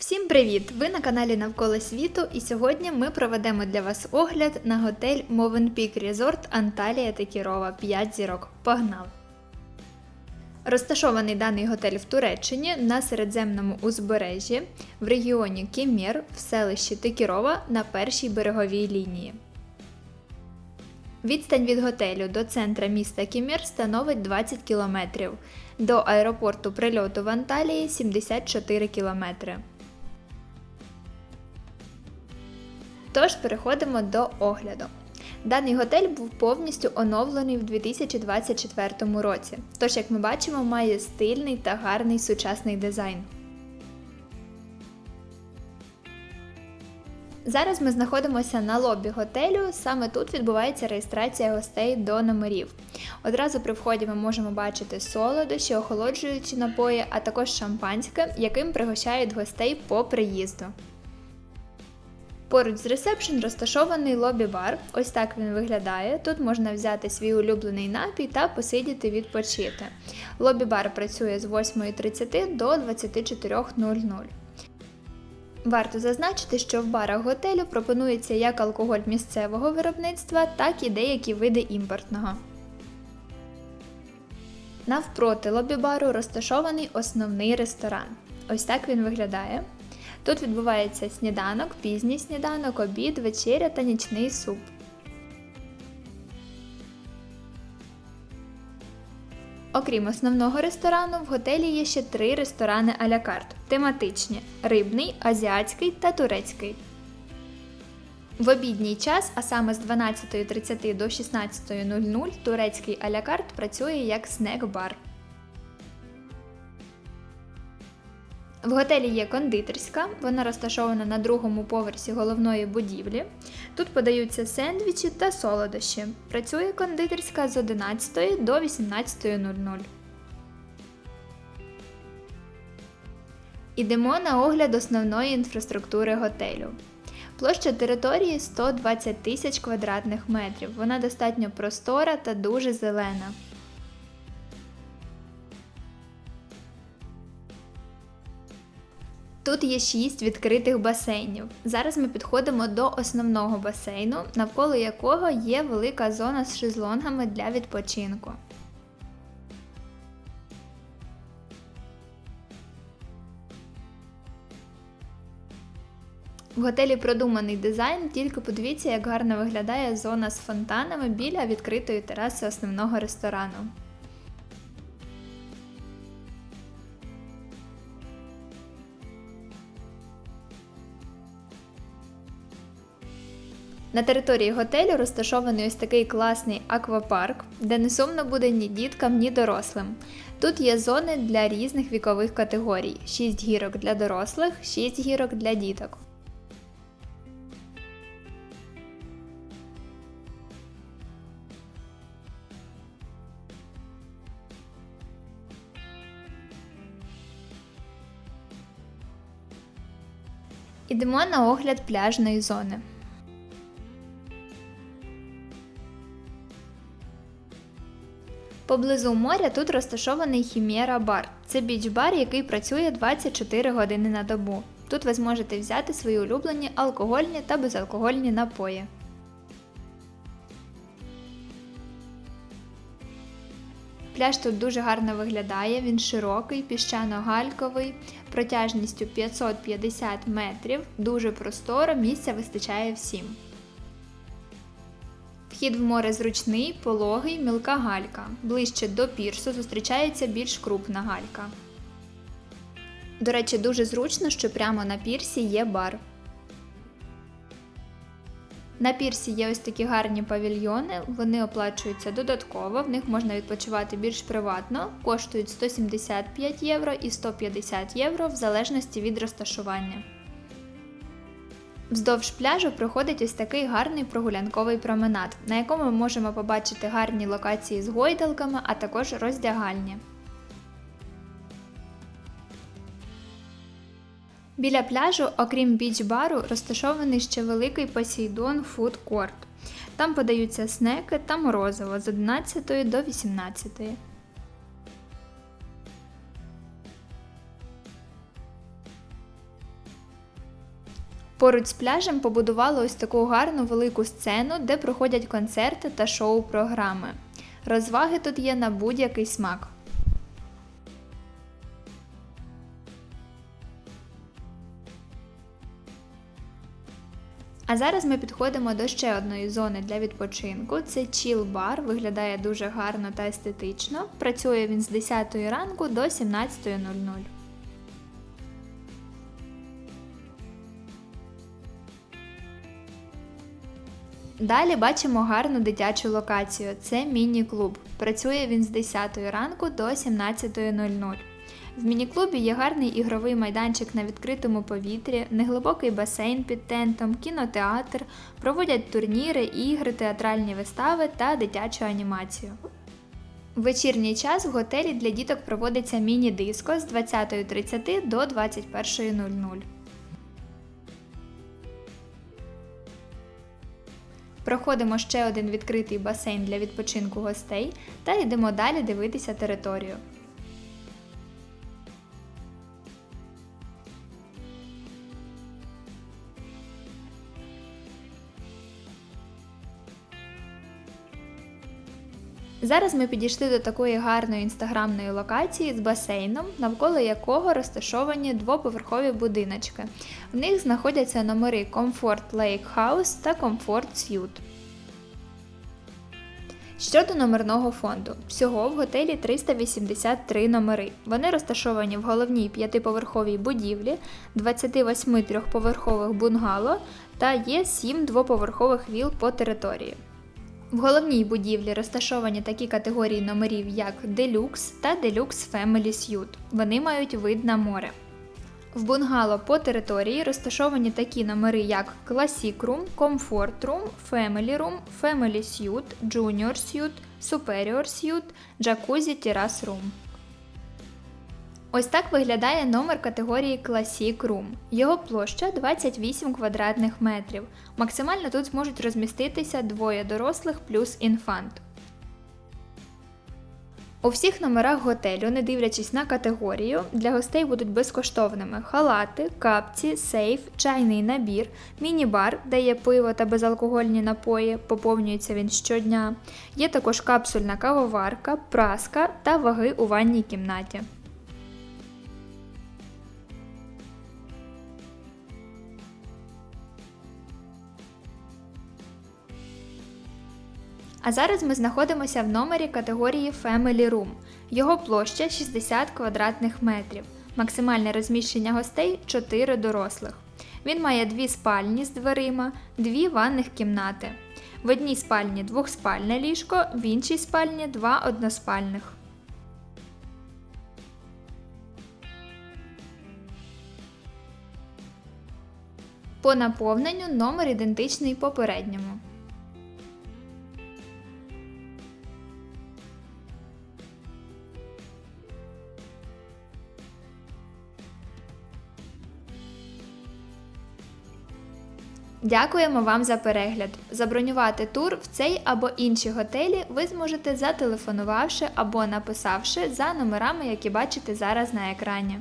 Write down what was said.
Всім привіт! Ви на каналі Навколо світу, і сьогодні ми проведемо для вас огляд на готель Movenpeak Resort Анталія Текірова 5 зірок. Погнали! Розташований даний готель в Туреччині на середземному узбережжі в регіоні Кемір в селищі Текірова на першій береговій лінії. Відстань від готелю до центра міста Кімір становить 20 км, до аеропорту прильоту в Анталії 74 км. Тож переходимо до огляду. Даний готель був повністю оновлений в 2024 році. Тож, як ми бачимо, має стильний та гарний сучасний дизайн. Зараз ми знаходимося на лобі готелю. Саме тут відбувається реєстрація гостей до номерів. Одразу при вході ми можемо бачити солодощі, охолоджуючі напої, а також шампанське, яким пригощають гостей по приїзду. Поруч з ресепшн розташований лобі-бар. Ось так він виглядає. Тут можна взяти свій улюблений напій та посидіти відпочити. Лобі-бар працює з 8.30 до 24.00. Варто зазначити, що в барах готелю пропонується як алкоголь місцевого виробництва, так і деякі види імпортного. Навпроти лобі-бару розташований основний ресторан. Ось так він виглядає. Тут відбувається сніданок, пізній сніданок, обід, вечеря та нічний суп. Окрім основного ресторану, в готелі є ще три ресторани а-ля карт тематичні рибний, азіатський та турецький. В обідній час, а саме з 12.30 до 16.00, турецький а-ля карт працює як снек-бар. В готелі є кондитерська, вона розташована на другому поверсі головної будівлі. Тут подаються сендвічі та солодощі. Працює кондитерська з 11 до 18.00. Ідемо на огляд основної інфраструктури готелю. Площа території 120 тисяч квадратних метрів. Вона достатньо простора та дуже зелена. Тут є 6 відкритих басейнів. Зараз ми підходимо до основного басейну, навколо якого є велика зона з шезлонгами для відпочинку. В готелі продуманий дизайн, тільки подивіться, як гарно виглядає зона з фонтанами біля відкритої тераси основного ресторану. На території готелю розташований ось такий класний аквапарк, де не сумно буде ні діткам, ні дорослим. Тут є зони для різних вікових категорій: 6 гірок для дорослих, 6 гірок для діток. Ідемо на огляд пляжної зони. Поблизу моря тут розташований Хімєра бар. Це біч-бар, який працює 24 години на добу. Тут ви зможете взяти свої улюблені алкогольні та безалкогольні напої. Пляж тут дуже гарно виглядає, він широкий, піщано-гальковий, протяжністю 550 метрів, дуже просторо, місця вистачає всім. Вхід в море зручний, пологий, мілка галька. Ближче до пірсу зустрічається більш крупна галька. До речі, дуже зручно, що прямо на пірсі є бар. На пірсі є ось такі гарні павільйони, вони оплачуються додатково, в них можна відпочивати більш приватно, коштують 175 євро і 150 євро в залежності від розташування. Вздовж пляжу проходить ось такий гарний прогулянковий променад, на якому ми можемо побачити гарні локації з гойдалками, а також роздягальні. Біля пляжу, окрім біч-бару, розташований ще великий Посейдон Food Court. Там подаються снеки та морозиво з 11 до 18. Поруч з пляжем побудували ось таку гарну велику сцену, де проходять концерти та шоу-програми. Розваги тут є на будь-який смак. А зараз ми підходимо до ще одної зони для відпочинку. Це chill бар, виглядає дуже гарно та естетично. Працює він з 10 ранку до 17.00. Далі бачимо гарну дитячу локацію. Це міні-клуб. Працює він з 10 ранку до 17.00. В міні-клубі є гарний ігровий майданчик на відкритому повітрі, неглибокий басейн під тентом, кінотеатр, проводять турніри, ігри, театральні вистави та дитячу анімацію. В вечірній час в готелі для діток проводиться міні-диско з 20.30 до 21.00. Проходимо ще один відкритий басейн для відпочинку гостей та йдемо далі дивитися територію. Зараз ми підійшли до такої гарної інстаграмної локації з басейном, навколо якого розташовані двоповерхові будиночки. В них знаходяться номери Comfort Lake House та Comfort Suite. Щодо номерного фонду, всього в готелі 383 номери. Вони розташовані в головній п'ятиповерховій будівлі, 28 трьохповерхових бунгало та є 7 двоповерхових віл по території. В головній будівлі розташовані такі категорії номерів, як Deluxe та Deluxe Family Suite. Вони мають вид на море. В бунгало по території розташовані такі номери, як Classic Room, Comfort Room, Family Room, Family Suite, Junior Suite, Superior Suite, Jacuzzi Terrace Room. Ось так виглядає номер категорії Classic Room. Його площа 28 квадратних метрів. Максимально тут зможуть розміститися двоє дорослих плюс інфант. У всіх номерах готелю, не дивлячись на категорію, для гостей будуть безкоштовними халати, капці, сейф, чайний набір, міні-бар, де є пиво та безалкогольні напої, поповнюється він щодня. Є також капсульна кавоварка, праска та ваги у ванній кімнаті. А зараз ми знаходимося в номері категорії Family Room. Його площа 60 квадратних метрів. Максимальне розміщення гостей 4 дорослих. Він має дві спальні з дверима, дві ванних кімнати. В одній спальні двохспальне ліжко, в іншій спальні два односпальних. По наповненню номер ідентичний попередньому. Дякуємо вам за перегляд. Забронювати тур в цей або інші готелі ви зможете зателефонувавши або написавши за номерами, які бачите зараз на екрані.